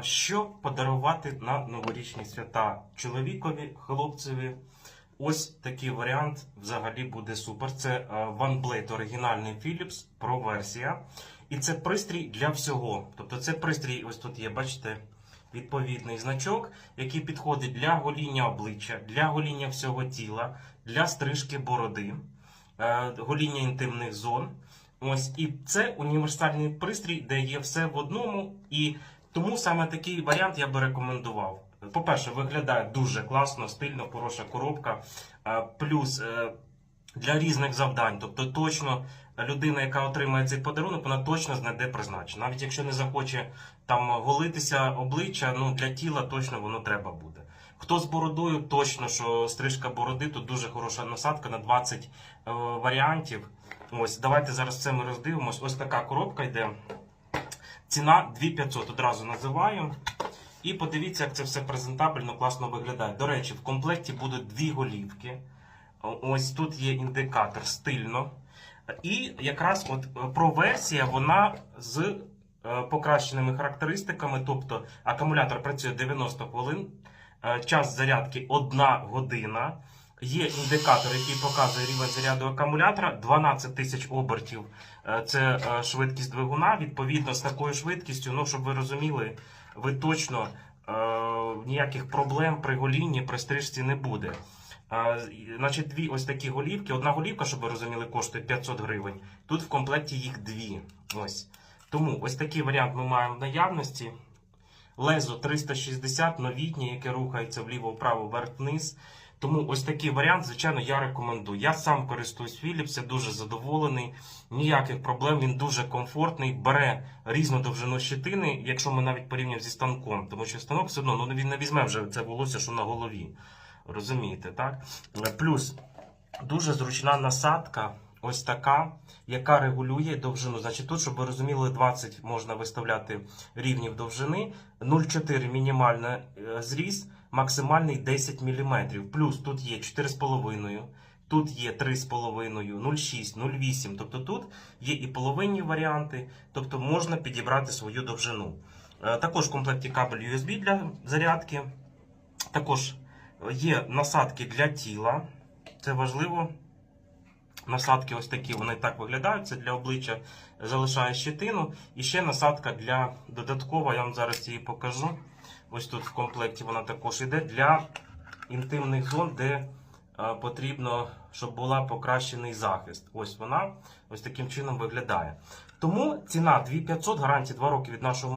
Що подарувати на новорічні свята чоловікові, хлопцеві? Ось такий варіант взагалі буде супер. Це е, OneBlade оригінальний Philips Pro версія. І це пристрій для всього. Тобто це пристрій, ось тут є, бачите, відповідний значок, який підходить для гоління обличчя, для гоління всього тіла, для стрижки бороди, е, гоління інтимних зон. Ось і це універсальний пристрій, де є все в одному, і тому саме такий варіант я би рекомендував. По-перше, виглядає дуже класно, стильно, хороша коробка. Е, Плюс е, для різних завдань. Тобто, точно людина, яка отримає цей подарунок, вона точно знайде призначення. Навіть якщо не захоче там голитися обличчя, ну для тіла точно воно треба буде. Хто з бородою, точно що стрижка бороди тут дуже хороша насадка на 20 е, варіантів. Ось, давайте зараз це ми роздивимось. Ось така коробка йде. Ціна 2500 одразу називаю. І подивіться, як це все презентабельно, класно виглядає. До речі, в комплекті будуть дві голівки. Ось тут є індикатор стильно. І якраз от е, про-версія, вона з е, покращеними характеристиками. Тобто акумулятор працює 90 хвилин, е, час зарядки 1 година. Є індикатор, який показує рівень заряду акумулятора 12 тисяч обертів. Е, Це е, швидкість двигуна. Відповідно, з такою швидкістю, ну щоб ви розуміли, ви точно е, ніяких проблем при голінні, при стрижці не буде. Е, Значить, дві ось такі голівки. Одна голівка, щоб ви розуміли, коштує 500 гривень. Тут в комплекті їх дві. Ось. Тому ось такий варіант ми маємо в наявності. Лезо 360 новітнє, яке рухається вліво-вправо, вверх-вниз. Тому ось такий варіант, звичайно, я рекомендую. Я сам користуюсь Philips, я дуже задоволений. Ніяких проблем, він дуже комфортний, бере різну довжину щитини, якщо ми навіть порівнюємо зі станком. Тому що станок все одно ну, він не візьме вже це волосся, що на голові. Розумієте, так? Плюс дуже зручна насадка. Ось така, яка регулює довжину. Значить, тут, щоб ви розуміли, 20 можна виставляти рівнів довжини, 0,4 мінімальний е, зріз, максимальний 10 мм. Плюс тут є 4,5, тут є 3,5, 0,6, 0,8. Тобто тут є і половинні варіанти, тобто можна підібрати свою довжину. Е, Також в комплекті кабель USB для зарядки. Також є насадки для тіла. Це важливо. Насадки ось такі, вони так виглядають. Це для обличчя залишає щетину. І ще насадка для додаткова, я вам зараз її покажу. Ось тут в комплекті вона також йде для інтимних зон, де е, потрібно, щоб була покращений захист. Ось вона ось таким чином виглядає. Тому ціна 2500, гарантія 2 роки від нашого